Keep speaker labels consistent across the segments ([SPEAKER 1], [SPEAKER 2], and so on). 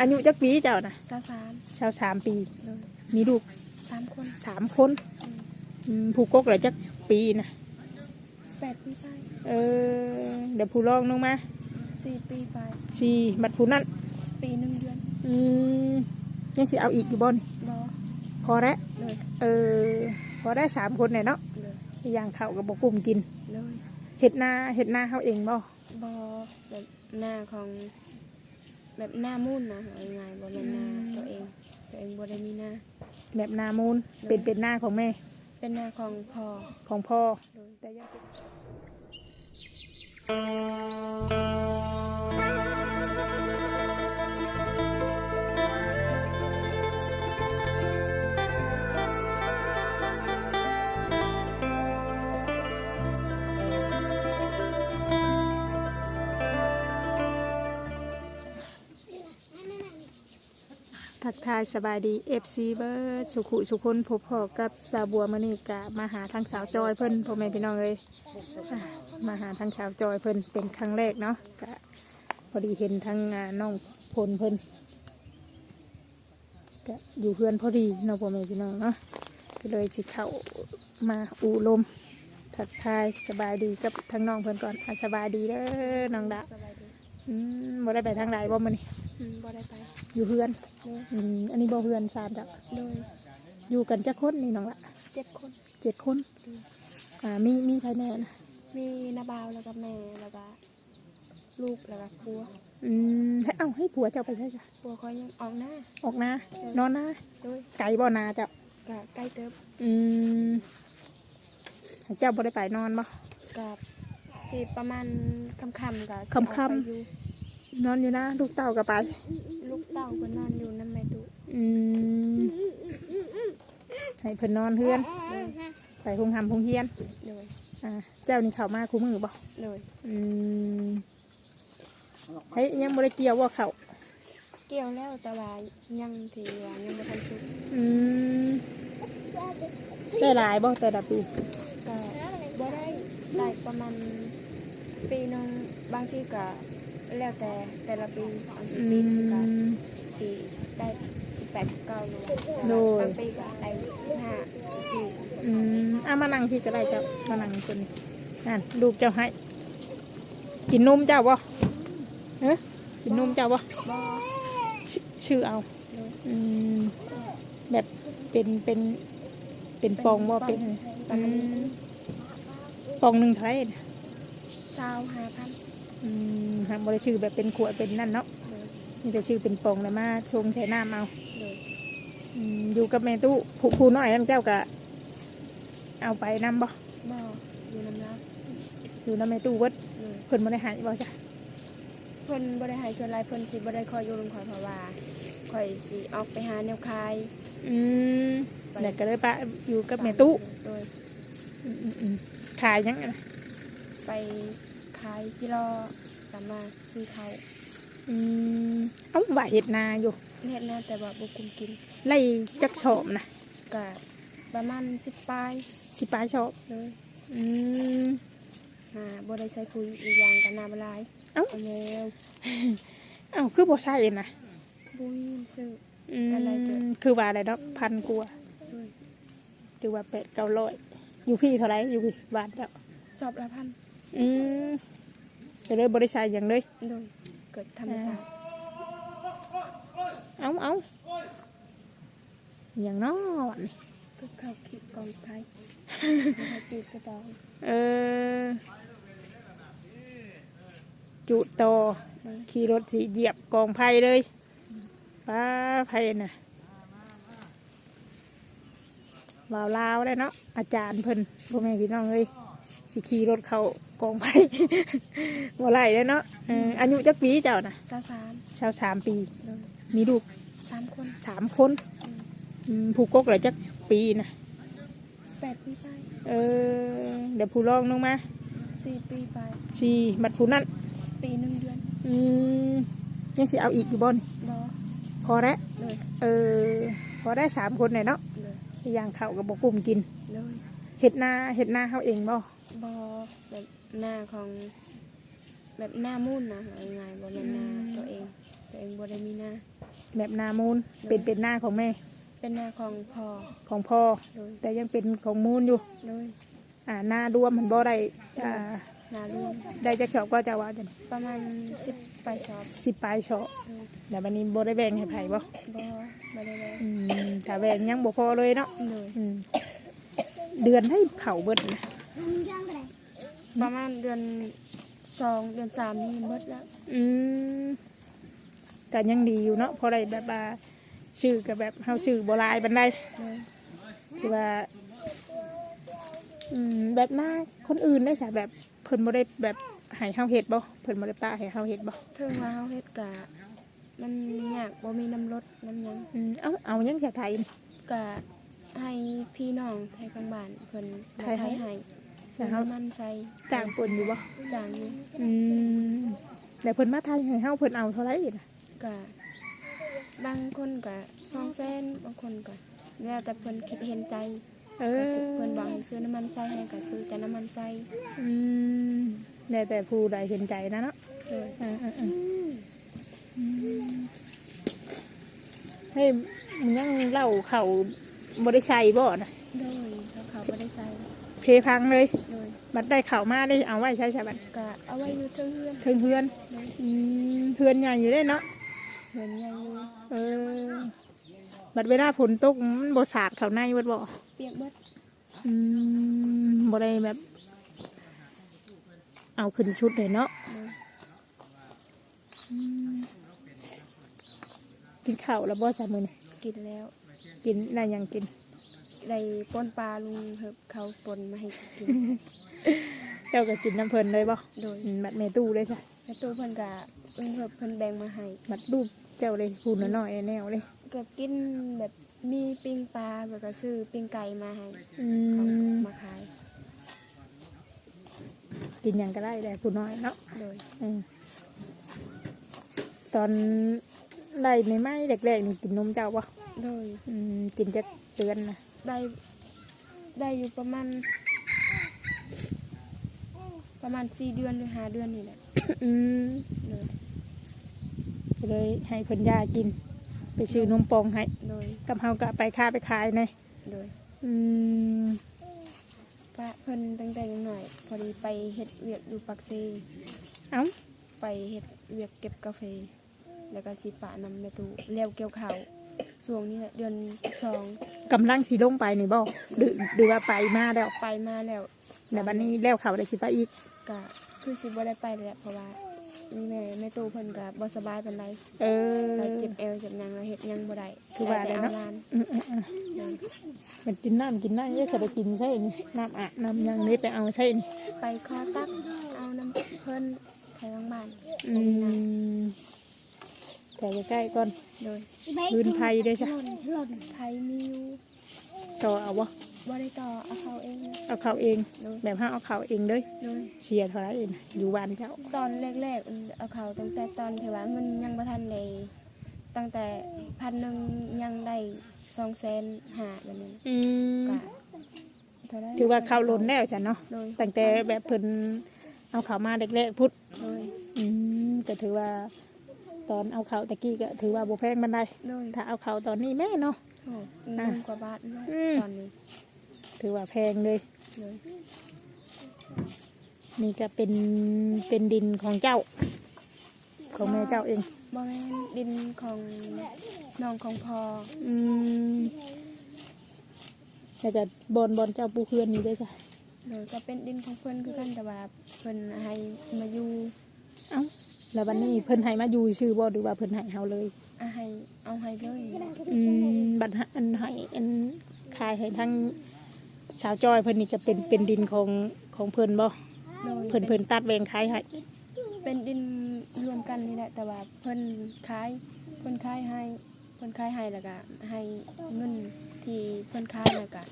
[SPEAKER 1] อายุจักปีเจ้านะ
[SPEAKER 2] สาวสาม
[SPEAKER 1] ชาวสามปี
[SPEAKER 2] เลย
[SPEAKER 1] มีลูก
[SPEAKER 2] สามคน
[SPEAKER 1] สามคนอืมผู้กกเหลือจักปีนะ
[SPEAKER 2] แปดปีไป
[SPEAKER 1] เออเดี๋ยวผู้รองลงมา
[SPEAKER 2] สี่ปีไป
[SPEAKER 1] ชีบัดผู้นั่น
[SPEAKER 2] ปีหนึ่งเดือน
[SPEAKER 1] อืมยังสิเอาอีกอยู่บ่น
[SPEAKER 2] บอ
[SPEAKER 1] พอแล้ว
[SPEAKER 2] เลย
[SPEAKER 1] เออพอได้สามคนเนี่ยเนาะ
[SPEAKER 2] เลย
[SPEAKER 1] อย่างเขาวกับบกลุ่มกิน
[SPEAKER 2] เลย
[SPEAKER 1] เห็ดนาเห็ดนาเขาเองบ่
[SPEAKER 2] บอแบบหน้าของ แบบหน้ามุ่นนะเอาง่ายๆบอเป็นหน้าตัวเอง ตัวเองบอได้มีหน้า
[SPEAKER 1] แบบนามูลเป็นเป็นหน้าของแม่
[SPEAKER 2] เป็นหน้าของพ่อ
[SPEAKER 1] ของพ่อ
[SPEAKER 2] โดย
[SPEAKER 1] แต่ยังเป็นทัก ทายสบายดี FC เบิร์ดสุขุสุคนพบพอกับสาวบัวมณีกะมาหาทางสาวจอยเพิ่นพ่อแม่พี่น้องเลยอะมาหาทางสาวจอยเพิ่นเป็นครั้งแรกเนาะกะพอดีเห็นทางอ่าน้องพลเพิ่นกะอยู่เพื่อนพอดีเนาะพ่อแม่พี่น้องเนาะก็เลยสิเข้ามาอูลมทักทายสบายดีกับทางน้องเพิ่นก่อนอะสบายดีเด้อน้องดา
[SPEAKER 2] สบายดี
[SPEAKER 1] อืมบ่ได้ไปทางไหนบ่มื้อนี้
[SPEAKER 2] อืมบอได้ไป
[SPEAKER 1] อยู่เพื่อน
[SPEAKER 2] เลย
[SPEAKER 1] อืมอันนี้บ่เพื่อนสามจ้ะ
[SPEAKER 2] เลย
[SPEAKER 1] อยู่กันจักคนนี่น้องละ
[SPEAKER 2] เจ็ดคน
[SPEAKER 1] เจ็ดคนอ่ามีมีใครแม่นะ
[SPEAKER 2] มีนาบาวแล้วก็แม่แล้วก็ลูกแล้วก็ผัว
[SPEAKER 1] อืมให้เอ้าให้ผัวเจ้าไปใช่จ้ะ
[SPEAKER 2] ผัวเขายังออกหน้า
[SPEAKER 1] ออกนานอนนา
[SPEAKER 2] ด้วย
[SPEAKER 1] ไก่บ่นาเจ้า
[SPEAKER 2] ก็ใกล้เติบ
[SPEAKER 1] อืมให้เจ้าบ่ได้ไปนอนบ่
[SPEAKER 2] กับสิประมาณคำคำๆกับ
[SPEAKER 1] ค่ำๆ
[SPEAKER 2] อยู่
[SPEAKER 1] นอนอยู่นะลูกเต่าก็ไป
[SPEAKER 2] ลูกเต้าก็นอนอยู่น้ำแม่ตุ
[SPEAKER 1] อืมให้เพิ่นนอนเฮือนไปคงทำคงเฮียน
[SPEAKER 2] เลย
[SPEAKER 1] อ่าเจ้านี่เข้ามาคู่มือบ่
[SPEAKER 2] เลย
[SPEAKER 1] อืมให้ยังบ่ได้เกี่ยวว่าเขา
[SPEAKER 2] เกี่ยวแล้วแต่ว่ายังทีว่ายังไม่ทันสุด
[SPEAKER 1] อืมได้หลายบ่แต่ละปี
[SPEAKER 2] ก็บ่ได้ได้ประมาณปีหนึงบางทีก็ แล้วแต่แต่ละปีบางที
[SPEAKER 1] อื
[SPEAKER 2] ปีหนึงก็
[SPEAKER 1] ม
[SPEAKER 2] สี่ได้สิบแปดเก้าหรือว่า
[SPEAKER 1] โดย
[SPEAKER 2] บางปีก็ได้สิบห้าสี่
[SPEAKER 1] อืมอะมานั่งพี่ก็ได้เจ้ามานั่งคนนี้นั่นลูกเจ้าให้ กินนมเจ้าบ่เอ๊ะกินนมเจ้าบ่
[SPEAKER 2] บ่
[SPEAKER 1] ชื่อชื่อเอา
[SPEAKER 2] เลย
[SPEAKER 1] อืมแบบเป็นเป็นเป็นปองบ่เป็น
[SPEAKER 2] ประมาณ
[SPEAKER 1] อืมปองหนึ่งเท่าไหร่น่ะ
[SPEAKER 2] เศร้าห้าพัน
[SPEAKER 1] อืมหากบ่ได้ชื่อแบบเป็นขวดเป็นนั่นเนาะ
[SPEAKER 2] เลย
[SPEAKER 1] มีแต่ชื่อเป็นปองเลยมาชงใส่น้ำเอา
[SPEAKER 2] เลย
[SPEAKER 1] อืมอยู่กับแม่ตู้ผู้ผู้น้อยนั่นเจ้าก็เอาไปนำบ่
[SPEAKER 2] บ่อยู่น้ำน้
[SPEAKER 1] อยู่นำแม่ตู้เวิดำ
[SPEAKER 2] เลย
[SPEAKER 1] เพิ่นบ่ได้ใหายบ่จ้ะ
[SPEAKER 2] เพิ่นบ่ได้ใหายชวนหลายเพิ่นสิบ่ได้คอยอยู่ลงคอยเพราะว่าคอยสิออกไปหาแนวคาย
[SPEAKER 1] อืมเด็กก็เลยปะอยู่กับแม่ตู้
[SPEAKER 2] โดย
[SPEAKER 1] อืมอืมอืมขายยังไงนะ
[SPEAKER 2] ไป ขายจิรอกลับมาซื้อเขาว
[SPEAKER 1] อืมเอ้าว่าเห็ดนาอยู่
[SPEAKER 2] เฮ็ดนะแต่ว่าบ่กุมกิน
[SPEAKER 1] ไล่จักชอบนะ
[SPEAKER 2] ก็ประมาณ10ปลาย
[SPEAKER 1] สิปลายชอบ
[SPEAKER 2] เลย
[SPEAKER 1] อืม
[SPEAKER 2] อ่าบ่ได้ใช้ปุ๋ยอีกอย่างก็น้ำละลาย
[SPEAKER 1] เอ้า
[SPEAKER 2] เอาแล้ว
[SPEAKER 1] เอ้าคือบ่ใช่นะ
[SPEAKER 2] บ่มีเงินซื้อ
[SPEAKER 1] อืม
[SPEAKER 2] อะไรเจ้ะ
[SPEAKER 1] คือว่าอะไรเนาะพันกว่า
[SPEAKER 2] ด้วย
[SPEAKER 1] หรือว่าแปดเก้าร้อยอยู่พี่เท่าไหรอยู่พี่บาทแล้ว
[SPEAKER 2] สอบละพัน
[SPEAKER 1] อืมจะเลยบ่ได้ใช้อย่างเลย
[SPEAKER 2] โดยเกิดธรรมชาติ
[SPEAKER 1] เอ้าเอ้าอย่างน้อนี่
[SPEAKER 2] ก็เข้าคิดกองไผมาจีบกระตอง
[SPEAKER 1] เออ จุดต่อ
[SPEAKER 2] เลย
[SPEAKER 1] ขี่รถสีเหยียบกองไผ่เลยป้าไผ่น่ะวาวลาวได้เนาะอาจารย์เพิ่นพ่อแม่พี่น้องเอ้ยสิขี่รถเขา กองไผ่บ่ไรได้เนาะเอออายุจักปีเจ้าน่ะ
[SPEAKER 2] สาวสาม
[SPEAKER 1] ชาวสามปี
[SPEAKER 2] เลย
[SPEAKER 1] มีลูก
[SPEAKER 2] สามคน
[SPEAKER 1] สามคนอืมผู้กกเหลือจักปีน่ะ
[SPEAKER 2] แปดปีไป
[SPEAKER 1] เออเดี๋ยวผู้รองลงมา
[SPEAKER 2] สี่ปีไป
[SPEAKER 1] ชีบัดผู้นั่น
[SPEAKER 2] ปีหนึ่งเดือน
[SPEAKER 1] อืมยังสิเอาอีกอยู่บ่น
[SPEAKER 2] บอ
[SPEAKER 1] พอแล้ว
[SPEAKER 2] เลย
[SPEAKER 1] เออพอได้สามคนเลยเนาะ
[SPEAKER 2] เลย
[SPEAKER 1] อย่างเขากับบกลุ่มกิน
[SPEAKER 2] เลย
[SPEAKER 1] เห็ดนาเห็ดนาเขาเองบ่
[SPEAKER 2] บอแบบหน้าของแบบหน้ามุ่นนะเอาง่ายๆบอเป็นหน้าตัวเอง ตัวเองบ่ได้มีนา
[SPEAKER 1] แบบนามูลเป็นเป็นหน้าของแม่
[SPEAKER 2] เป็นนาของพ่อ
[SPEAKER 1] ของพ่อ
[SPEAKER 2] โดย
[SPEAKER 1] แต่ยังเป็นของมูลอยู่
[SPEAKER 2] โดย
[SPEAKER 1] อ่าหน้ารวมมันบ่ได้อ่า
[SPEAKER 2] นารวม
[SPEAKER 1] ได้จักชอบก็จะว่าจัง
[SPEAKER 2] ประมาณสิบไปสอบ
[SPEAKER 1] สิบปลายชอบ
[SPEAKER 2] โดย
[SPEAKER 1] แต่วันนี้บ่ได้แบ่งให้ไผบ่
[SPEAKER 2] บ่บ่ได้เลย
[SPEAKER 1] อืมถ้าแบ่งยังบ่พอเลยเนาะ
[SPEAKER 2] โดย
[SPEAKER 1] อืมเดือนให้เข่าเบิดนะ
[SPEAKER 2] ประมาณเดือนสองเดือนสามนี่หมดแล้ว
[SPEAKER 1] อืมก็ยังดีอยู่เนาะเพราะได้แบบว่าชื่อกับแบบเฮาชื่อบ่หลายบันได
[SPEAKER 2] โดย
[SPEAKER 1] คือว่าอืมแบบหน้าคนอื่นได้สะแบบเพิ่นบ่ได้แบบให้เฮาเฮ็ดบ่เพิ่นบ่ได้ป้าให้เฮาเฮ็ดบ่
[SPEAKER 2] ถึงว่าเฮาเฮ็ดกะมันยากบ่มีน้ำรถน้ำหยัง
[SPEAKER 1] อืมเอาเอายังจะไทย
[SPEAKER 2] กะให้พี่น้องไทยกลางบ้านเพิ่น
[SPEAKER 1] ไทยให้
[SPEAKER 2] ให้
[SPEAKER 1] สา
[SPEAKER 2] ซื้อ
[SPEAKER 1] ว
[SPEAKER 2] น้ำมันใช้
[SPEAKER 1] จ้างเพิ่นอยู่บ่
[SPEAKER 2] จางอยู่
[SPEAKER 1] อืมแต่เพิ่นมาไทยให้เฮาเพิ่นเอาเท่าไหร่น่ะ
[SPEAKER 2] กะบางคนกะสองแสนบางคนกะแล้วแต่เพิ่นคิดเห็นใจ
[SPEAKER 1] เออ
[SPEAKER 2] ก็สิเพิ่นบอกให้ซื้อน้ำมันใช้ให้ก็ซื้อแต่น้ำมันใช้
[SPEAKER 1] อืมแล้วแต่ผู้ใดเห็นใจนะเนาะ
[SPEAKER 2] โดย
[SPEAKER 1] อ่าอ่าอ่าให้มันยังเล่าเขาบริชัยบ่นะ
[SPEAKER 2] โดยเขาเขาบ่ได้ใส่
[SPEAKER 1] เพพังเลย
[SPEAKER 2] โดย
[SPEAKER 1] บัดได้เข่าวมาได้เอาไว้ใช้ใช่บัด
[SPEAKER 2] กะเอาไว้อยู่เทิงเฮือน
[SPEAKER 1] เทิงเพื่อน
[SPEAKER 2] โดย
[SPEAKER 1] อืมเพื่อนใหญ่อยู่ได้เนาะ
[SPEAKER 2] เฮือนใหญ่อยู่
[SPEAKER 1] เออ บัดเวลาฝนตกมันบสาดเขาในวัดบ่
[SPEAKER 2] เปียกเบิด
[SPEAKER 1] อืมบ่ได้แบบ เอาขึ้นชุดเลยเนาะ
[SPEAKER 2] โดย
[SPEAKER 1] กินข้าวแล้วบ่สามมื้อนี่
[SPEAKER 2] กินแล้ว
[SPEAKER 1] กินได้หยังกิน
[SPEAKER 2] ได้ป้นปลาลุงเหิบเขาปนมาให้กิน
[SPEAKER 1] เจ้าก็กินน้ำเพิ่นเลยบ่
[SPEAKER 2] โดย
[SPEAKER 1] อืมบัดแม่ตู้เลยจ้ะ
[SPEAKER 2] แล้วตู้เพิ่นกะลุงเหิบเพิ่นแบ่งมาให้
[SPEAKER 1] บัดรูปเจ้าเลยพูดน้อยๆแนวเลย
[SPEAKER 2] ก็กินแบบมีปิ้งปลาแล้วก็ซื้อปิ้งไก่มาให้
[SPEAKER 1] อื
[SPEAKER 2] เขา
[SPEAKER 1] ม
[SPEAKER 2] มาขาย
[SPEAKER 1] กินหยังก็ได้แต่พูดน้อยเนาะ
[SPEAKER 2] โดย
[SPEAKER 1] อืมตอนได้ในไม้แรกๆนี่กินนมเจ้าปะ
[SPEAKER 2] โดย
[SPEAKER 1] อืมกินจะเดือนนะ
[SPEAKER 2] ได้ได้อยู่ประมาณ ประมาณสี่เดือนหรือห้าเดือนนี่แหละ
[SPEAKER 1] อืม
[SPEAKER 2] โดย
[SPEAKER 1] ก็เลยให้เพิ่นยากิน ไปซื้อนมปองให้
[SPEAKER 2] โดย
[SPEAKER 1] กับเฮาก็ไปค้าไปขายใน
[SPEAKER 2] โดย
[SPEAKER 1] อืม
[SPEAKER 2] ปะเพิ่นตั้งแต่ยังหน่อยพอดีไปเฮ็ดเวียกอยู่ปักเซ
[SPEAKER 1] เอ้า
[SPEAKER 2] ไปเฮ็ดเวียกเก็บกาแฟแล้วก็สิปะนำในตู้เลี้ยวเกี่ยวข้าวช่วงนี้แหละเดือนสอง
[SPEAKER 1] กำลังสิลงไปนี่บ่หรือหรือว่าไปมาแล้ว
[SPEAKER 2] ไปมาแล้ว
[SPEAKER 1] แต่บัดนี้แล้วเขาได้สิไปอีก
[SPEAKER 2] ก็คือสิบ่ได้ไปเลยแหละเพราะว่ามีแม่แม่ตู้เพิ่นก็บ่สบายปานใด
[SPEAKER 1] เออ
[SPEAKER 2] เราเจ็บเอวเจ็บหยังเราเฮ็ดหยังบ่ได้
[SPEAKER 1] คือว่า
[SPEAKER 2] ได้แต่
[SPEAKER 1] แล้วเนาะ
[SPEAKER 2] เอาลาน
[SPEAKER 1] อืมอืมอืม
[SPEAKER 2] โดย
[SPEAKER 1] มันกินน้ำกินน้ำเนี่ยจะไปกินใช่นี่น้ำอะน้ำหยังนี่ไปเอาใช่นี่
[SPEAKER 2] ไปคอตักเอาน้ำเพิ่นไทยทางบ้าน
[SPEAKER 1] อืม แต่ใกล้ๆก่อน
[SPEAKER 2] โดย
[SPEAKER 1] พื้นไผ่ด้วยจ้ะ
[SPEAKER 2] ไทยมีอยู่
[SPEAKER 1] ต่อเอาวะ
[SPEAKER 2] บ่ได้ต่อเอาเขาเอง
[SPEAKER 1] เอาเขาเอง
[SPEAKER 2] โดย
[SPEAKER 1] แบบห้าเอาเขาเองเลย
[SPEAKER 2] โดย
[SPEAKER 1] เชียร์เท่าไหรเองอยู่บ้านเจ้า
[SPEAKER 2] ตอนแรกๆอืมเอาเขาตั้งแต่ตอนที่ว่ามันยังบ่ทันได้ตั้งแต่พันหนึงยังได้2,500แบบนี้
[SPEAKER 1] อืม
[SPEAKER 2] ก็เท่าใด
[SPEAKER 1] ถือว่าเขาล้นแล้วจ้ะเนาะ
[SPEAKER 2] โดย
[SPEAKER 1] ตั้งแต่แบบเพิ่นเอาเขามาเด็กๆพุทธ
[SPEAKER 2] โดย
[SPEAKER 1] อืมก็ถือว่า ตอนเอาเขาตะกี้ก็ถือว่าบ่แพงมันได้
[SPEAKER 2] โดย
[SPEAKER 1] ถ้าเอาเขาตอนนี้แม่เนาะ
[SPEAKER 2] โอ้หมื่นกว่าบาทเนาะ
[SPEAKER 1] อืม
[SPEAKER 2] ตอนนี้
[SPEAKER 1] ถือว่าแพงเลย
[SPEAKER 2] เลย
[SPEAKER 1] นี่ก็เป็นเป็นดินของเจ้า ของแม่เจ้าเอง
[SPEAKER 2] บริเวณดินของน้องของพอ
[SPEAKER 1] อืมแล้วก็บอนบอนเจ้าปูเพื่อนนี่ด้วยจ้ะ
[SPEAKER 2] โดยก็เป็นดินของเพื่อนคือกันแต่ว่าเพื่อนให้มาอยู่
[SPEAKER 1] เอ้า แล้ววันนี้เพิ่นให้มาอยู่ชื่อบ่หรือว่าเพิ่นให้เฮาเลย
[SPEAKER 2] เอาให้เอาให้เลย
[SPEAKER 1] อืมบัดหาอันให้อันขายให้ทั้งชาวจอยเพิ่นนี่จะเป็นเป็นดินของของเพิ่นบ่
[SPEAKER 2] โดย
[SPEAKER 1] เพิ่นเพิ่นตัดแบ่งขายให้
[SPEAKER 2] เป็นดินรวมกันนี่แหละแต่ว่าเพื่อนขายเพื่อนขายให้เพื่อนขายให้แล้วก็ให้เงินที่เพื่อนขายแล้วก็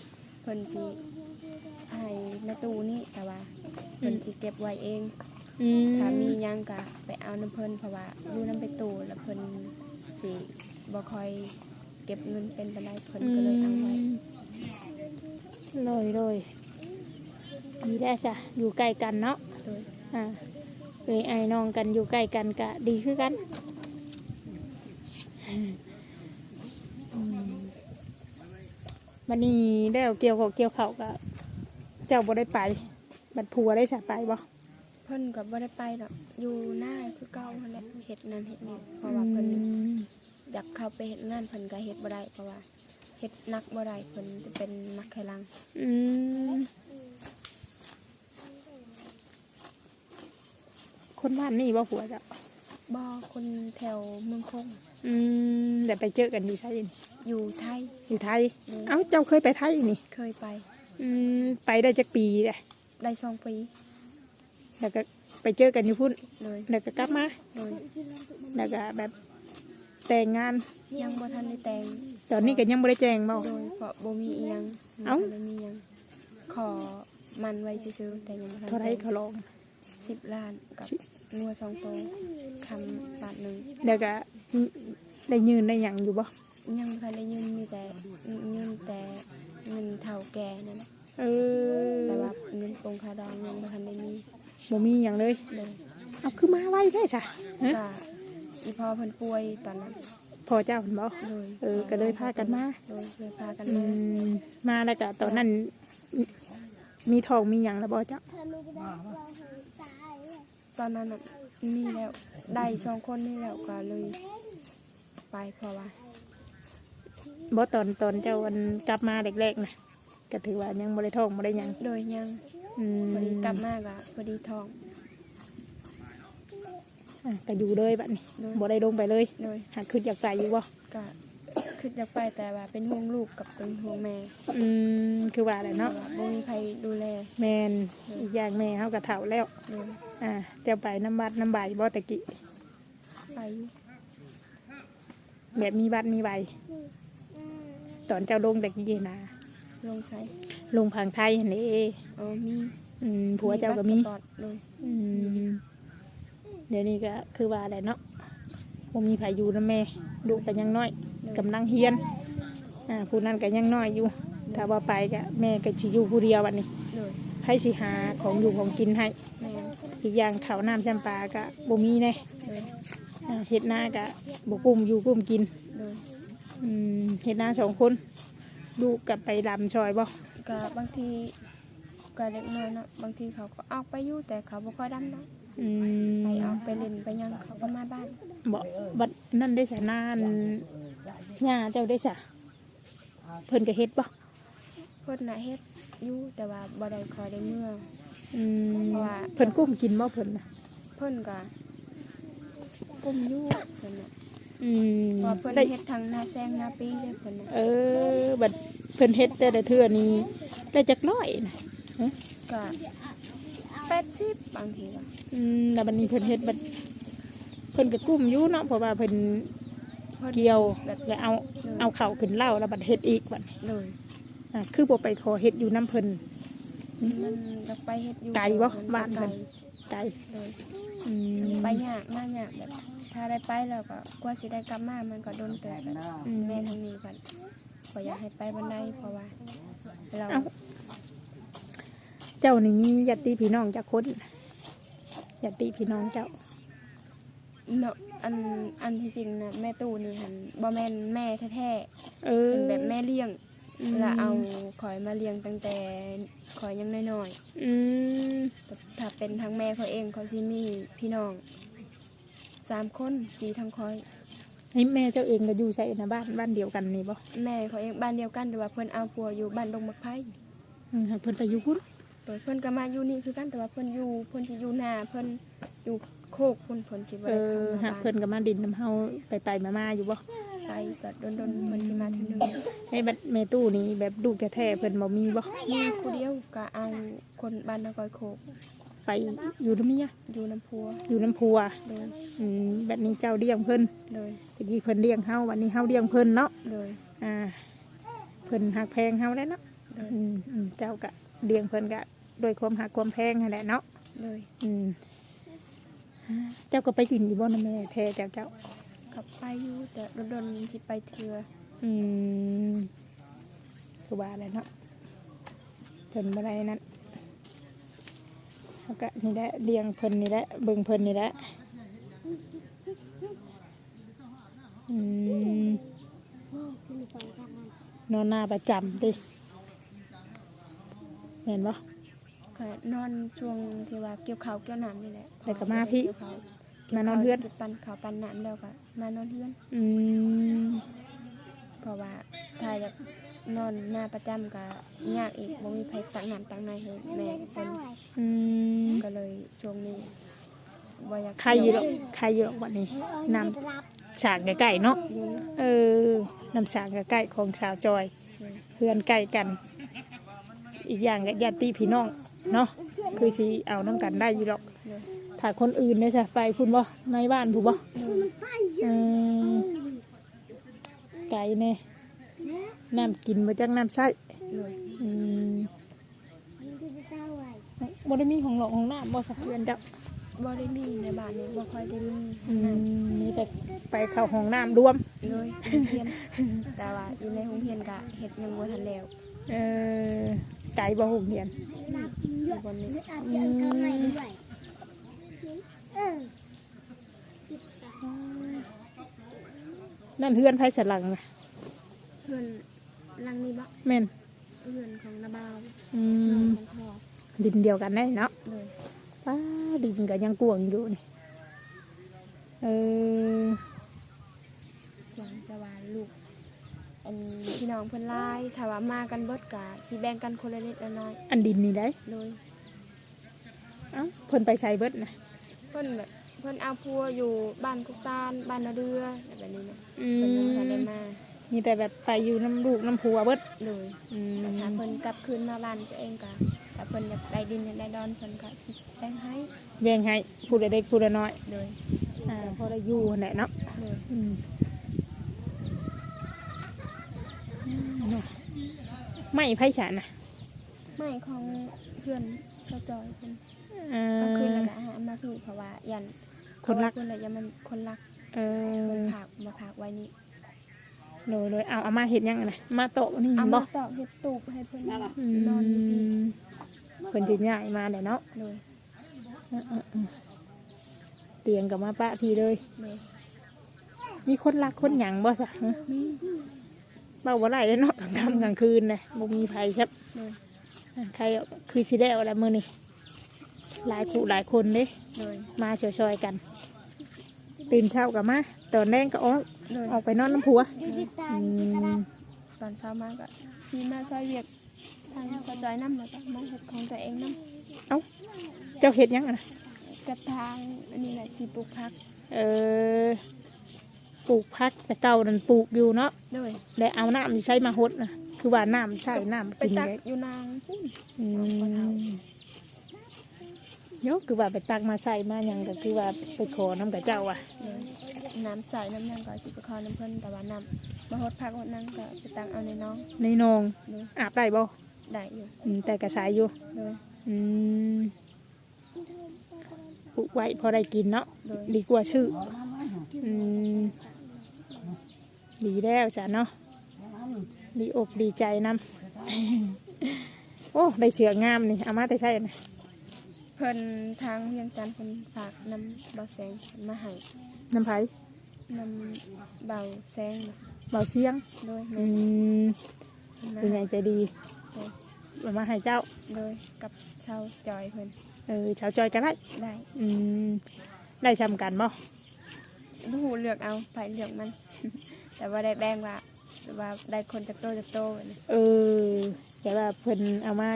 [SPEAKER 2] เพื่อนสิให้ในตู้นี้แต่ว่าเพื่อนสิเก็บไว้เอง
[SPEAKER 1] ม
[SPEAKER 2] ถ้ามียังก็ไปเอาน้ำเพลินเพราะว่าดูน้ำไปตูแล้วเพลินสิบ่คอยเก็บเงินเป็นปานใดเพิ่นก็เลยเอไว้
[SPEAKER 1] โดยโดยดีได้จ้ะอยู่ใกล้กันเนาะเอยไอ้น้องกันอยู่ใกล้กันกะดีขึ้นกันมันนี่แล้วเกี่ยวกับเกี่ยวเขากะเจ้าบ่ได้ไปบัดผัวได้สะไปบ่
[SPEAKER 2] เพิ่นก็บ่ได้ไปดอกอยู่หน้าคือเก่าหั่นแหละเฮ็ดนั่นเฮ็ดนี่เพราะว่าเพิ่น
[SPEAKER 1] อืม
[SPEAKER 2] อยากเข้าไปเฮ็ดงานเพิ่นก็เฮ็ดบ่ได้เพราะว่าเฮ็ดหนักบ่ได้เพิ่นจะเป็นนักไขลัง
[SPEAKER 1] อืมคนบ้านนี่บ่ผัวจ้ะ
[SPEAKER 2] บ่คนแถวเมืองคง
[SPEAKER 1] อืมแต่ไปเจอกันอยู่ไสนี่
[SPEAKER 2] อยู่ไทย
[SPEAKER 1] อยู่ไทย
[SPEAKER 2] อืม
[SPEAKER 1] เอ้าเจ้าเคยไปไทยนี่
[SPEAKER 2] เคยไป
[SPEAKER 1] อืมไปได้จักปีแหละ
[SPEAKER 2] ได้สองปี
[SPEAKER 1] แล้วก็ไปเจอกันอยู่พุ่น
[SPEAKER 2] เลย
[SPEAKER 1] แล้วก็กลับมา
[SPEAKER 2] เลย
[SPEAKER 1] แล้วก็แบบแต่งงาน
[SPEAKER 2] ยังบ่ทันได้แต่ง
[SPEAKER 1] ตอนนี้ก็ยังบ่ได้แจ้งบ่
[SPEAKER 2] โดยเพราะบ่มีอีหยัง
[SPEAKER 1] เอ้า
[SPEAKER 2] บ่ทันได้มีหยังขอมันไว้ซื่อๆแต่ยังบ่ทัน
[SPEAKER 1] เท่าไร
[SPEAKER 2] แต่ง
[SPEAKER 1] เขาลอง
[SPEAKER 2] 10ล้านกับ
[SPEAKER 1] สิ
[SPEAKER 2] นัวสองโตวคำบาทหนึง
[SPEAKER 1] แล้วก็ได้ยืนได้หยังอยู่บ่
[SPEAKER 2] ยังบ่ทันได้ยืมมีแต่ยืมแต่เงินเฒ่าแก่นั่นแหละ
[SPEAKER 1] เออ
[SPEAKER 2] แต่ว่าเงินปรงคาดองยังบ่ทันได้มี
[SPEAKER 1] บ่มีหยังเลย
[SPEAKER 2] เลย
[SPEAKER 1] เอาคือมาไวแท้จ้ะฮะ
[SPEAKER 2] ก็อีพ่อเพิ่นป่วยตอนนั้น
[SPEAKER 1] พอเจ้าเห็นบ่
[SPEAKER 2] เลย
[SPEAKER 1] เออก็เลยพากันมา
[SPEAKER 2] เลยเลยพากัน
[SPEAKER 1] อื
[SPEAKER 2] มา ม
[SPEAKER 1] มาแล้วก็ตอนนั้นมีมีทองมีหยังแล้วบ่เจ้า
[SPEAKER 2] ตอนนั้นน่ะมีแล้วได้สองคนนี่แล้วก็เลยไปเพราะว่า
[SPEAKER 1] บ่ตอนตอนเจ้าวันกลับมาแรกๆนะก็ถือว่ายังบ่ได้ทองบ่ได้หยัง
[SPEAKER 2] โดยยัง
[SPEAKER 1] อืม
[SPEAKER 2] พอดีกลับมาก็พอดีทอง
[SPEAKER 1] อะก็อยู่เลยบัดนี้
[SPEAKER 2] โดย
[SPEAKER 1] บ่ได้ลงไปเลย
[SPEAKER 2] โดย
[SPEAKER 1] หากขึ้นอยากไปอยู่บ่
[SPEAKER 2] ก็คือจะไปแต่ว่าเป็นห่วงลูกกับเป็นห่วงแม่
[SPEAKER 1] อืมคือว่าแหละ
[SPEAKER 2] เพราะ
[SPEAKER 1] เนาะ
[SPEAKER 2] ว่าบ่มีใครดูแล
[SPEAKER 1] แมนอีกอย่างแม่เฮาก็เฒ่าแล้ว
[SPEAKER 2] โดย
[SPEAKER 1] อ่าเจ้าไปน้ำบัดน้ำใบบ่ตะกี้
[SPEAKER 2] ไปอยู่
[SPEAKER 1] แบบมีบัดมีใบตอนเจ้าลงตะกี้นะ
[SPEAKER 2] ลงใช้
[SPEAKER 1] ลงพังไทยหั่นนี่
[SPEAKER 2] เออมี
[SPEAKER 1] อืมผัวเจ้าก็มี
[SPEAKER 2] บัตรสปอร์ตโดย
[SPEAKER 1] อืมเดี๋ยวนี้ก็คือว่าอะไรเนาะบ่มีไผอยู่นำแม่ลูกก็ยังน้อยกำลังเฮียนอ่าผู้นั้นก็ยังน้อยอยู่ ถ้าว่าไปก็แม่ก็สิอยู่ผู้เดียวบัดนี้
[SPEAKER 2] โดย
[SPEAKER 1] ไผสิหาของอยู่ของกินให้
[SPEAKER 2] แม่น
[SPEAKER 1] อีกอย่างข้าวน้ำจำปาก็บ่มีแน่
[SPEAKER 2] โดย
[SPEAKER 1] อ่าเฮ็ดนาก็บ่กุ้มอยู่กุ้มกิน
[SPEAKER 2] โดย
[SPEAKER 1] อืมเฮ็ดนาสองคน ลูกกับไปลำชอยบ่
[SPEAKER 2] ก็บางทีก็เด็กน้อยเนาะบางทีเขาก็ออกไปอยู่แต่เขาบ่ค่อยดำเนาะ
[SPEAKER 1] อืม
[SPEAKER 2] ไปออกไปเล่นไปหยังเขาก็มาบ้าน
[SPEAKER 1] บ่บัดนั่นได้สะนานย่าเจ้าได้สะเพิ่นก็เฮ็ดบ่
[SPEAKER 2] เพิ่นน่ะเฮ็ดอยู่แต่ว่าบ่ได้คอยได้เมื่อ
[SPEAKER 1] อืม
[SPEAKER 2] เพราะว่า
[SPEAKER 1] เพิ่นกุ้มกินบ่เพิ่นน่ะ
[SPEAKER 2] เพิ่นก็กุมอยู่เพิ่นน่ะ
[SPEAKER 1] อืม
[SPEAKER 2] เพราะว่าเพิ่น
[SPEAKER 1] ได้
[SPEAKER 2] เฮ็ดทางหน้าแซงหน้าปีเลยเพิ่นน่ะ
[SPEAKER 1] เออ บัดเพิ่นเฮ็ดแต่ละเทื่อนี้ได้จักร้อยน่ะ
[SPEAKER 2] ก็80บางทีก็
[SPEAKER 1] อืมแล้วบัดนี้เพิ่นเฮ็ดบัดเพิ่นก็กุ้มอยู่เนาะเพราะว่าเพิ่น
[SPEAKER 2] เพิ่น
[SPEAKER 1] เกี่ยว
[SPEAKER 2] แบบ
[SPEAKER 1] แล้วเอาเอาเข่าวขึ้นเล่าแล้วบัดเฮ็ดอีกบัดนี้
[SPEAKER 2] เลย
[SPEAKER 1] อ่าคือบ่ไปขอเฮ็ดอยู่น้ำเพิ่น
[SPEAKER 2] มันอยากไปเฮ็ดอยู่
[SPEAKER 1] ไกลบ่
[SPEAKER 2] มั
[SPEAKER 1] บ้านเพิ่น
[SPEAKER 2] ไกล
[SPEAKER 1] ไกล
[SPEAKER 2] เลย
[SPEAKER 1] อืม
[SPEAKER 2] ไปยากมากยากแบบ ถ้าได้ไปแล้วก็กว่าสิได้กลับมา มันก็โดนเตือนกัน
[SPEAKER 1] อืม
[SPEAKER 2] แม่ทางนี้ก่อนก็อยากให้ไปบันไดเพราะว่า เรา
[SPEAKER 1] เอ้า เจ้านี่มีญาติพี่น้องจักคนญาติพี่น้องเจ้า
[SPEAKER 2] เนาะอันอันที่จริงนะแม่ตู้นี่หันบ่แม่นแม่แท้
[SPEAKER 1] เอ
[SPEAKER 2] ๆ
[SPEAKER 1] อ
[SPEAKER 2] เป็นแบบแม่เลี้ยง
[SPEAKER 1] อืม
[SPEAKER 2] แล้วเอาขอยมาเลี้ยงตั้งแต่ขอยยังน้อย
[SPEAKER 1] อืม
[SPEAKER 2] ๆแต่ถ้าเป็นทางแม่เขาเองเขาสิมีพี่น้อง สามคนสีทางคอย
[SPEAKER 1] ให้แม่เจ้าเองก็อยู่ใส่นะบ้านบ้านเดียวกันนี่บ่
[SPEAKER 2] แม่เขาเองบ้านเดียวกันแต่ว่าเพิ่นเอาผัวอยู่บ้านดงมักไผ่
[SPEAKER 1] อืมให้เพิ่นไปอยู่พุ่น
[SPEAKER 2] โดยเพิ่นก็มาอยู่นี่คือกันแต่ว่าเพิ่นอยู่เพิ่นสิอยู่หน้าเพิ่นอยู่โคกเพิ่นเพิ่นสิบ่
[SPEAKER 1] เอ
[SPEAKER 2] ได้
[SPEAKER 1] อ
[SPEAKER 2] เข้า
[SPEAKER 1] หา
[SPEAKER 2] มา
[SPEAKER 1] เพิ่น
[SPEAKER 2] บ้าน
[SPEAKER 1] ก็มาดินน้ำเฮาไปไปมามาๆอยู่บ่
[SPEAKER 2] ไปก็ดนๆเพิ่นสิมาเทีนึง
[SPEAKER 1] ให้บัดแม่ตู้นี่แบบลูกแท้ๆเพิ่นบ่มีบ่
[SPEAKER 2] มีผู้เดียวก็เอาคนบ้านนากอยโคก
[SPEAKER 1] ไปอยู่นำเมีย
[SPEAKER 2] อยู่น้ำพัว
[SPEAKER 1] อยู่น้ำพัว
[SPEAKER 2] โดย
[SPEAKER 1] อืมแบบนี้เจ้าเลี้ยงเพิ่น
[SPEAKER 2] โดย
[SPEAKER 1] ตะกี้เพิ่นเลี้ยงเฮาวันนี้เฮาเลี้ยงเพิ่นเนาะ
[SPEAKER 2] โดย
[SPEAKER 1] อ่าเพิ่นหักแพงเฮาแล้วเนาะ
[SPEAKER 2] โดย
[SPEAKER 1] อืมอืมเจ้าก็เลี้ยงเพิ่นก็โดวยความหักความแพงนั่นแหละเนาะ
[SPEAKER 2] โดย
[SPEAKER 1] อืมเจ้าก็ไปกินอยู่บ่นะแม่แท้เจ้าเจ้า
[SPEAKER 2] ขับไปอยู่แต่ดนๆสิไปเทื่อ
[SPEAKER 1] อืมคือว่าอะไรเนาะเพิ่นบ่ได้นั่น แล้วก็นี่แหละเลี้ยงเพิ่นนี่แหละเบิ่งเพิ่นนี่แหละอืมโนนอนหน้าประจำติเห็นบ่
[SPEAKER 2] ก็นอนช่วงที่ว่าเกี่ยวข้าวเกี่ยวน้ำนี่แหละ
[SPEAKER 1] แล้วก็มาพี่
[SPEAKER 2] เกี่ยวข้าว
[SPEAKER 1] มานอนเฮือน
[SPEAKER 2] ก็บปันข้าวปันน้ำแล้วก็มานอนเฮือน
[SPEAKER 1] อืม
[SPEAKER 2] เพราะว่าถ้าอยากนอนหน้าประจำก็ยากอีกบ่มีไผตักน้ำตักในให้แม่เพิ่น
[SPEAKER 1] อืม
[SPEAKER 2] ก็เลยช่วงนี้บ่อยาก
[SPEAKER 1] ใครอยู่หรอกใครอยู่หรอกวันนี้นำฉากใกล้ๆเนาะ
[SPEAKER 2] อยู่
[SPEAKER 1] เออนำฉากใกล้ๆของสาวจอยเพื่อนใกล้กัน อีกอย่างก็ญาติพี่น้องเนาะคือสิเอาน้ำกันได้อยู่หรอก
[SPEAKER 2] เลย
[SPEAKER 1] ถ้าคนอื่นเนี่ยจะไปพุ่นบ่ในบ้านผู้บ่
[SPEAKER 2] เลย
[SPEAKER 1] เออไก่แน่น้ำกินมาจากน้ำใช้
[SPEAKER 2] เลย
[SPEAKER 1] อืม บ่ได้มีของหลอกของน้ำบ่สักเดือนเจ้า
[SPEAKER 2] บ่ได้มีในบ้านนี้บ่ค่อยได้มี
[SPEAKER 1] อืมมีแต่ไปเข้าห้องน้ำรวม
[SPEAKER 2] เลยโรงเรียนแต่ว่าอยู่ในโรงเรียนก็เฮ็ดยังบ่ทันแล้ว
[SPEAKER 1] เออไก่บ่หงเหียน
[SPEAKER 2] อยู่บนนี้
[SPEAKER 1] นั่นเฮือนไผสลังน่ะ
[SPEAKER 2] เพื่อนหลังนี้บ่
[SPEAKER 1] แม่น
[SPEAKER 2] เพื่อนของนาบาว
[SPEAKER 1] อื
[SPEAKER 2] น้อง
[SPEAKER 1] ม
[SPEAKER 2] ของพ่อ
[SPEAKER 1] ดินเดียวกันได้เนาะ
[SPEAKER 2] เลย
[SPEAKER 1] ป้าดินก็ยังกวางอยู่นี่เออ
[SPEAKER 2] หวังจะว่าลูก อันพี่น้องเพิ่นหลายถ้าว่ามากันเบิดก็สิแบ่งกันคนละเล็กละน้อย
[SPEAKER 1] อันดินนี่ได้
[SPEAKER 2] เลย
[SPEAKER 1] เอ้าเพิ่นไปใส่เบิดนะ
[SPEAKER 2] เพิ่นแบบเพิ่นเอาพัวอยู่บ้านกุกตาลบ้านนาเรือแบบนี้นะ
[SPEAKER 1] อื
[SPEAKER 2] เพิ่นยังบ่ทันได้
[SPEAKER 1] ม
[SPEAKER 2] มา
[SPEAKER 1] มีแต่แบบไปอยู่น้ำลูกน้ำผัวเบิด
[SPEAKER 2] เลย
[SPEAKER 1] อืม
[SPEAKER 2] ถ้าเพิ่นกลับคืนมาบ้านตัวเองก็ ถ้าเพิ่นอยากได้ดินอยากได้ดอนเพิ่นก็สิแบ่งให้
[SPEAKER 1] แบ่งให้ผู้ใดเด็กผู้ใดน้อย
[SPEAKER 2] เลย
[SPEAKER 1] อ่าพอได้อยู่นั่นแหละเนาะ
[SPEAKER 2] เลย
[SPEAKER 1] อืมเนาะไม่ไผ่ฉันนะ
[SPEAKER 2] ไม่ของเพื่อนเจ้าจอยเพิ่น
[SPEAKER 1] เอ่
[SPEAKER 2] ก็คืน
[SPEAKER 1] อ
[SPEAKER 2] แล้วก็อาหารมาพี่เพราะว่ายัน
[SPEAKER 1] คนรัก
[SPEAKER 2] เพราะว่าเพิ่นน่ะยังมันคนรัก
[SPEAKER 1] เออ
[SPEAKER 2] เพิ่นผากมาผากไว้นี่
[SPEAKER 1] โดยโดยเอาเอามาเห็ดยังไงนะมาโต๊ะนี่
[SPEAKER 2] เอา
[SPEAKER 1] บ่
[SPEAKER 2] มาตอกเฮ็ดตูบให้เพิ่น
[SPEAKER 1] อื
[SPEAKER 2] นอนอยู่พี่
[SPEAKER 1] ม เพิ่นจะย้ายมาเลยเนาะ
[SPEAKER 2] เลย
[SPEAKER 1] เออเออเออเตียงกับมาปะพี่เลย
[SPEAKER 2] เลย
[SPEAKER 1] มีคนรักคนหยังบ่สะฮะ
[SPEAKER 2] มี
[SPEAKER 1] เบาบ่ได้เลยเนาะกลางค่ำกลางคืนนะบ่มีไผครับ
[SPEAKER 2] เลย
[SPEAKER 1] อะใครคือสิได้เอาละมื้อนี้หลายผู้หลายคนเด้
[SPEAKER 2] เลย
[SPEAKER 1] มาช่วยๆกัน ตื่นเช้ากับมาตอนแรกก็ออก
[SPEAKER 2] เลย
[SPEAKER 1] ออกไปนอนน้ำผัวอืม
[SPEAKER 2] ตอนเช้ามาก็สิมาซอยเวียก ทางเจ้าจอยนำแล้วก็มาเฮ็ดของตัวเองนำ
[SPEAKER 1] เอ้าเจ้าเห็ดหยังอะนะ
[SPEAKER 2] กระทางอันนี้แหละสิปลูกผัก
[SPEAKER 1] เออปลูกพักแต่เก่านั่นปลูกอยู่เนาะ
[SPEAKER 2] เลย
[SPEAKER 1] ได้เอาน้ำที่ใช้มาหดนะคือว่าน้ำใช้น้ำ
[SPEAKER 2] ไป
[SPEAKER 1] กิน
[SPEAKER 2] ตัก
[SPEAKER 1] เลย
[SPEAKER 2] อยู่นางพุ่น
[SPEAKER 1] อืมโยคือว่าไปตักมาใส่มาหยังก็คือว่าไปขอน้ำกับเจ้าอะ
[SPEAKER 2] เลยน้ำใสน้ำหยังก็สิไปขอน้ำเพิ่นแต่ว่าน้ำมาฮดผักฮดนังก็ไปตักเอาในน้อง
[SPEAKER 1] ในนอง
[SPEAKER 2] เลย
[SPEAKER 1] อาบได้บ่
[SPEAKER 2] ได้อยู่
[SPEAKER 1] อืมแต่กระสายอยู่
[SPEAKER 2] เลย
[SPEAKER 1] อืมปลูกไว้พอได้กินเนาะ
[SPEAKER 2] เลย
[SPEAKER 1] ดีกว่าชื่ออืมดีแล้วจ้ะเนาะดีอกดีใจนำโอ้ได้เชือกงามนี่เอามาแต่ใช่นะ
[SPEAKER 2] เพิ่นทางเวียงจันทน์เพิ่นฝากนำเบาแสงมาให้
[SPEAKER 1] น้ำไผ่
[SPEAKER 2] นำเบาแสงน่ะ
[SPEAKER 1] เบาเชียง
[SPEAKER 2] โดย
[SPEAKER 1] อื
[SPEAKER 2] แม่
[SPEAKER 1] มเป็นไงใจดี
[SPEAKER 2] โดย
[SPEAKER 1] เอามาให้เจ้า
[SPEAKER 2] โดยกับชาวจอยเพิ่น
[SPEAKER 1] เออชาวจอยก็ได้
[SPEAKER 2] ได้
[SPEAKER 1] อืมได้ชำกันบ่
[SPEAKER 2] บ่ฮู้เลือกเอาไปเลือกมัน แต่ว่าได้แบ่งว่าว่าได้คนจากโตจากโตนะ
[SPEAKER 1] เออ แต่ว่าเพิ่นเอามา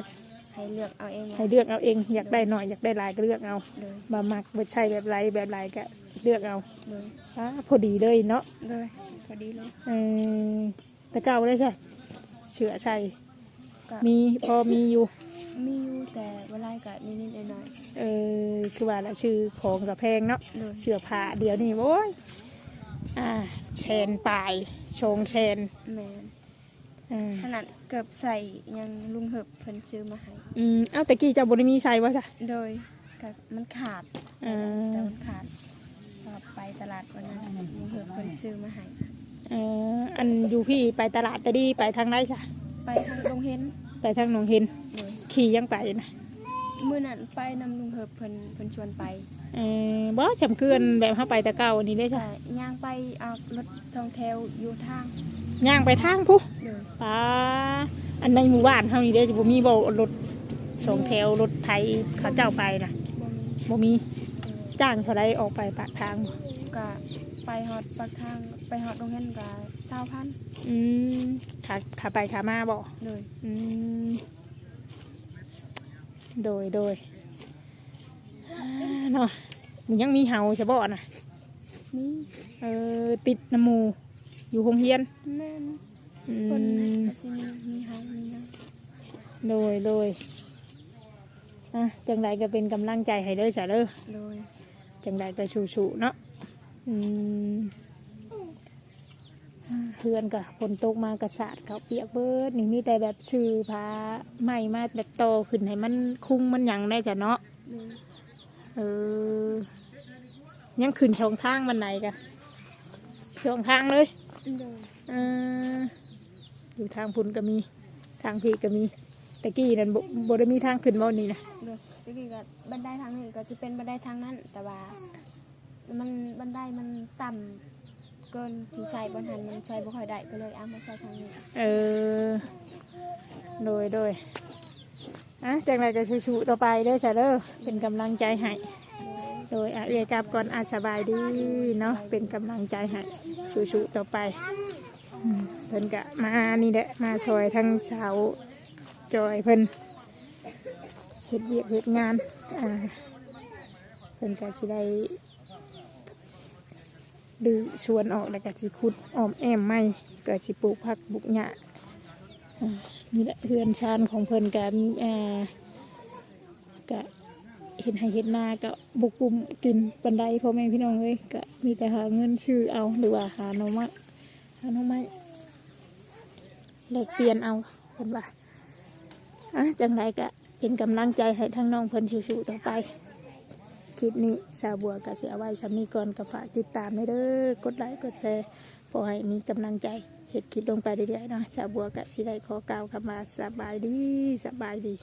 [SPEAKER 2] ให้เลือกเอาเอง
[SPEAKER 1] ให้เลือกเอาเองอยากได้หน่อยอยากได้หลายก็เลือกเอา
[SPEAKER 2] โดย
[SPEAKER 1] มามักบ่ใช่แบบไรแบบไรก็เลือกเอา
[SPEAKER 2] โดย
[SPEAKER 1] อ่าพอดีเลยเนาะ
[SPEAKER 2] โดยพอดีเลย
[SPEAKER 1] เออแต่เก่าเลยใช่เชือใส่
[SPEAKER 2] ก็
[SPEAKER 1] มีพอมีอยู่
[SPEAKER 2] มีอยู่แต่เวลาก็นิดๆหน่อย
[SPEAKER 1] เออคือว่าละชื่อของกับแพงเนาะ
[SPEAKER 2] ๆโดย
[SPEAKER 1] เชือผ้าเดี๋ยวนี้โว้ยอ่าแชนปลายชงแชน
[SPEAKER 2] แม่น
[SPEAKER 1] อ่า
[SPEAKER 2] ขนาดเกือบใส่ยังลุงเหิบเพิ่นซื้อมาให้
[SPEAKER 1] อืมเอ้าแต่กี้เจ้าบริมีใส่วะจ้ะ
[SPEAKER 2] โดยก็มันขาด
[SPEAKER 1] อ่า
[SPEAKER 2] แต่มันขาดก็ไปตลาดวันนั้นลุงเหิบเพิ่นซื้อมาให้
[SPEAKER 1] เอออันอยู่พี่ไปตลาดแต่ดีไปทางไหนจ้ะ
[SPEAKER 2] ไปทางลงเห็น
[SPEAKER 1] ไปทางหนองเห็น
[SPEAKER 2] โดย
[SPEAKER 1] ขี่ยังไปนะ
[SPEAKER 2] มื้อนั้นไปนำลุงเหิบเพิ่นเพิ่นชวนไป
[SPEAKER 1] เออบ่จำเกลือนแบบเข้าไปแต่เก่านี่ได้
[SPEAKER 2] แต่
[SPEAKER 1] จ้ะ
[SPEAKER 2] ย่างไปเอารถทองแถวอยู่ทาง
[SPEAKER 1] ย่างไปทางผู้
[SPEAKER 2] โดย
[SPEAKER 1] ป้าอันในหมู่บ้านเฮานี่เด้จะบ่มีบ่รถสองแถวรถไถเขาเจ้าไปนะ
[SPEAKER 2] บ่มี
[SPEAKER 1] บ่มี
[SPEAKER 2] เออ
[SPEAKER 1] จ้างเท่าไรออกไปปากทางบ่
[SPEAKER 2] ก็ไปฮอดปากทางไปฮอดโรงเรียนก็ 20,000
[SPEAKER 1] อืมขาขาไปขามาบ่
[SPEAKER 2] โดย
[SPEAKER 1] อืมโดยโดยอ่าเนาะมันยังมีเห่าใช่บ่น่ะ
[SPEAKER 2] นี่
[SPEAKER 1] เออติดน้ำหมูอยู่โรงเรียน
[SPEAKER 2] แม่น
[SPEAKER 1] อื
[SPEAKER 2] เพิ่น
[SPEAKER 1] ม
[SPEAKER 2] ก็สิมีมีเฮามีหยัง
[SPEAKER 1] โดยโดยอะจังใดก็เป็นกำลังใจให้เด้อจ้ะเด้อ
[SPEAKER 2] โดย
[SPEAKER 1] จังใดก็สู้ๆเนาะอืมอ่า เพื่อนก็ฝนตกมากระสาดเขาเปียกเบิดนี่มีแต่แบบชื่อพาใหม่มาแบบโตขึ้นให้มันคุ้งมันหยังได้จ้ะเนาะ
[SPEAKER 2] โดย
[SPEAKER 1] เออยังขึ้นช่องทางมันไหนกันช่องทางเลย
[SPEAKER 2] โดย
[SPEAKER 1] เอออยู่ทางพุ่นก็มีทางพี่ก็มีตะกี้นั่นบ่บ่ได้มีทางขึ้นบ่นี่นะ
[SPEAKER 2] โดยตะกี้ก็บันไดทางนี้ก็จะเป็นบันไดทางนั้นแต่ว่า มันบันไดมันต่ำ เกินที่ใส่บนหันมันใส่บ่ค่อยได้ก็เลยเอามาใส่ทางนี้
[SPEAKER 1] เออ โดยโดยอะจังไรก็สู้ๆต่อไปเด้อจ้ะเด้อเป็นกำลังใจให้ โดยอะเรียกลับก่อนอาสบายดีเนาะเป็นกำลังใจให้สู้ๆต่อไปอืมเพิ่นกะมานี่แหละมาช่วยทั้งสาวจอยเพิ่นเฮ็ดเวียกเฮ็ดงานอ่าเพิ่นก็สิได้ ดื้อชวนออกแล้วก็สิขุดอ้อมแอมไม่ก็สิปลูกผักปลูกหญ้าอ่านี่แหละเพื่อนชานของเพิ่นกันอ่าก็เห็นให้เห็นหน้าก็บุกปุ่มกินบันไดพ่อแม่พี่น้องเลยก็มีแต่หาเงินชื่อเอาหรือว่าหาหน่อไม้หาหน่อไม้แลกเปลี่ยนเอาเพิ่นว่าอะจังไรก็เป็นกำลังใจให้ทั้งน้องเพิ่นสู้ๆต่อไป คลิปนี้สาวบัวกับเสียไว้สามีก่อนกับฝากติดตามให้เด้อกดไลค์กดแชร์พอให้มีกำลังใจเห็ดคลิปลงไปเรื่อยๆเนาะสาวบัวกับสิได้ขอกล่าวคำว่าสบายดีสบายดี